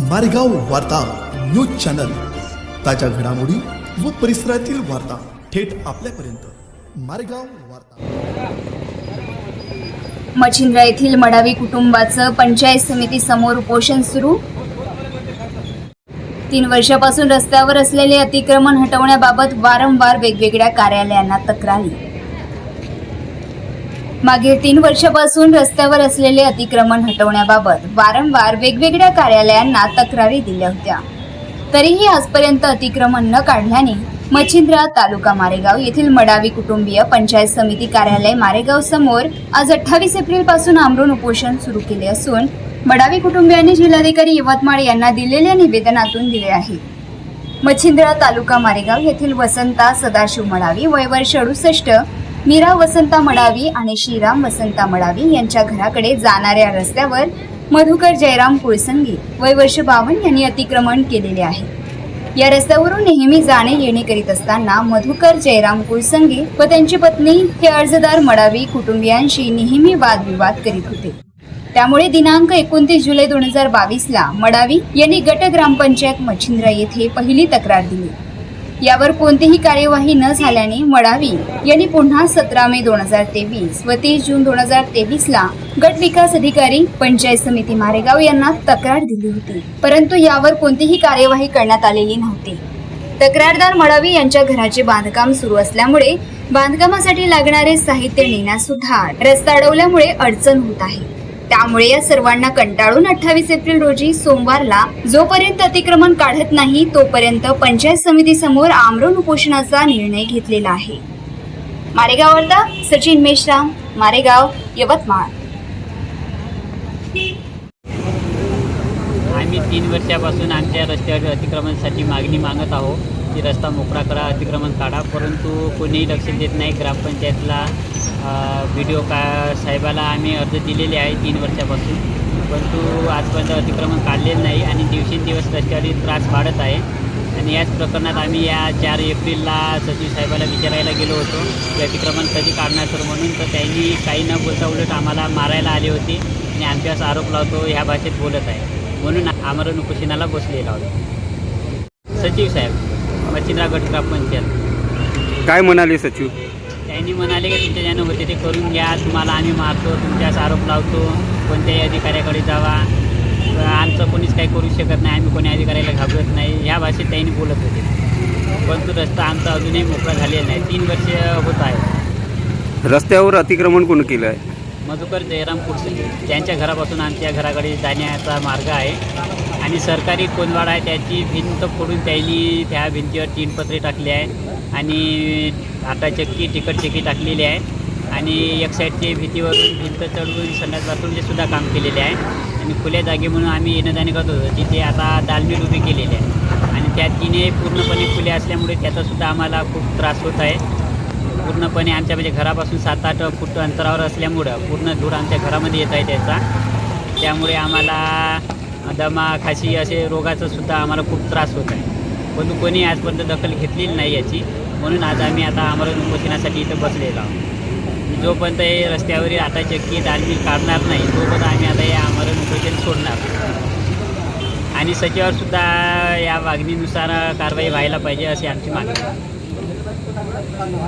मारेगाव वार्ता news channel. ताज्या घडामोडी व परिसरातील वार्ता थेट आपल्यापर्यंत. मारेगाव वार्ता. मच्छिंद्रा येथील मडावी कुटुंबाचं पंचायत समिती समोर उपोषण सुरू. तीन वर्षापासून रस्त्यावर असलेले अतिक्रमण हटवण्याबाबत वारंवार वेगवेगळ्या कार्यालयांना तक्रारी. मागील तीन वर्षापासून रस्त्यावर असलेले अतिक्रमण हटवण्याबाबत वारंवार वेगवेगळ्या कार्यालयांना तक्रारी दिल्या होत्या. तरीही आजपर्यंत अतिक्रमण न काढल्याने मच्छिंद्रा तालुका मारेगाव येथील मडावी कुटुंबीय पंचायत समिती कार्यालय मारेगाव समोर आज अठ्ठावीस एप्रिलपासून आमरून उपोषण सुरू केले असून मडावी कुटुंबियांनी जिल्हाधिकारी यवतमाळ यांना दिलेल्या निवेदनातून दिले आहे. मच्छिंद्रा तालुका मारेगाव येथील वसंता सदाशिव मडावी वय वर्ष अडुसष्ट मीरा वसंता मडावी आणि श्रीराम वसंता मडावी यांच्या घराकडे जाणाऱ्या रस्त्यावर मधुकर जयराम कुळसंगी वय वर्ष बावन यांनी अतिक्रमण केलेले आहे. या रस्त्यावरून नेहमी जाणे येणे करीत असताना मधुकर जयराम कुळसंगी व त्यांची पत्नी हे अर्जदार मडावी कुटुंबियांशी नेहमी वादविवाद करीत होते. त्यामुळे दिनांक एकोणतीस जुलै दोन हजार बावीस ला मडावी यांनी गट ग्रामपंचायत मच्छिंद्रा येथे पहिली तक्रार दिली. यावर कोणतीही कार्यवाही न झाल्याने मडावी यांनी पुन्हा सतरा मे दोन हजार तेवीस व तीस जून दोन हजार तेवीस ला गट विकास अधिकारी पंचायत समिती मारेगाव यांना तक्रार दिली होती. परंतु यावर कोणतीही कार्यवाही करण्यात आलेली नव्हती. तक्रारदार मडावी यांच्या घराचे बांधकाम सुरू असल्यामुळे बांधकामासाठी लागणारे साहित्य नेण्यास सुद्धा रस्ता अडवल्यामुळे अडचण होत आहे. त्यामुळे या सर्वांना कंटाळून अठ्ठावीस एप्रिल रोजी सोमवारला जोपर्यंत अतिक्रमण काढत नाही तोपर्यंत पंचायत समिती समोर आमरण उपोषणाचा निर्णय घेतलेला आहे. मारेगाव सचिन मेश्राम मारेगाव यवतमाळ. आम्ही तीन वर्षापासून आमच्या रस्त्यावर अतिक्रमणासाठी मागणी मागत आहोत. की रस्ता मोकळा करा अतिक्रमण काढा परंतु कोणीही लक्ष देत नाही ग्रामपंचायतला. व्हिडिओ डी ओ का साहेबाला आम्ही अर्ज दिलेले आहे तीन वर्षापासून. परंतु आजपर्यंत अतिक्रमण काढलेलं नाही आणि दिवसेंदिवस रस्त्यावरील त्रास वाढत आहे. आणि याच प्रकरणात आम्ही या चार एप्रिलला सचिव साहेबाला विचारायला गेलो होतो. की अतिक्रमण कधी काढणार सर म्हणून तर त्यांनी काही न बोलता उलट आम्हाला मारायला आले होते. आणि आमच्यावर आरोप लावतो ह्या भाषेत बोलत आहे. म्हणून आमरण उपोषणाला बसलेला होता सचिव साहेब मच्छिंद्रा गट ग्रामपंचायत काय म्हणाले सचिव? त्यांनी म्हणाले की तुमच्या ज्यानं होते ते करून घ्या तुम्हाला आम्ही मारतो तुमच्यास आरोप लावतो कोणत्याही अधिकाऱ्याकडे जावा. आमचं कोणीच काही करू शकत नाही आम्ही कोणी अधिकाऱ्याला घाबरत नाही. ह्या भाषेत त्यांनी बोलत होते. परंतु रस्ता आमचा अजूनही मोकळा झालेला नाही. तीन वर्ष होत आहे. रस्त्यावर अतिक्रमण कोण केलं आहे मधुकर जयराम कुडसे. त्यांच्या घरापासून आमच्या घराकडे जाण्याचा मार्ग आहे. आणि सरकारी कोंदवाड आहे त्याची भिंत फोडून त्यांनी त्या भिंतीवर तीन पत्रे टाकली आहे. आणि आटा चक्की तिकट चक्की टाकलेली आहे. आणि एक साईडचे भीतीवरून भिंत चढवून संडास बाथरूमचे सुद्धा काम केलेले आहे. आणि खुल्या जागे म्हणून आम्ही येणं जाणे करत होतो तिथे आता दालमील उभी केलेली आहे. आणि त्या तिने पूर्णपणे खुले असल्यामुळे त्याचासुद्धा आम्हाला खूप त्रास होत आहे. पूर्णपणे आमच्या म्हणजे घरापासून सात आठ फूट अंतरावर असल्यामुळं पूर्ण धूर आमच्या घरामध्ये येत आहे त्याचा. त्यामुळे आम्हाला दमा खाशी असे रोगाचा सुद्धा आम्हाला खूप त्रास होत आहे. परंतु कोणी आजपर्यंत दखल घेतलेली नाही याची. म्हणून आज आम्ही आता आम्हाला उपोषणासाठी इथं बसलेलो आहोत. जोपर्यंत हे रस्त्यावरील आता चक्की दालमील काढणार नाही तोपर्यंत आम्ही आता हे आमरण उपोषण सोडणार आणि सचिवावरसुद्धा या मागणीनुसार कारवाई व्हायला पाहिजे अशी आमची मागणी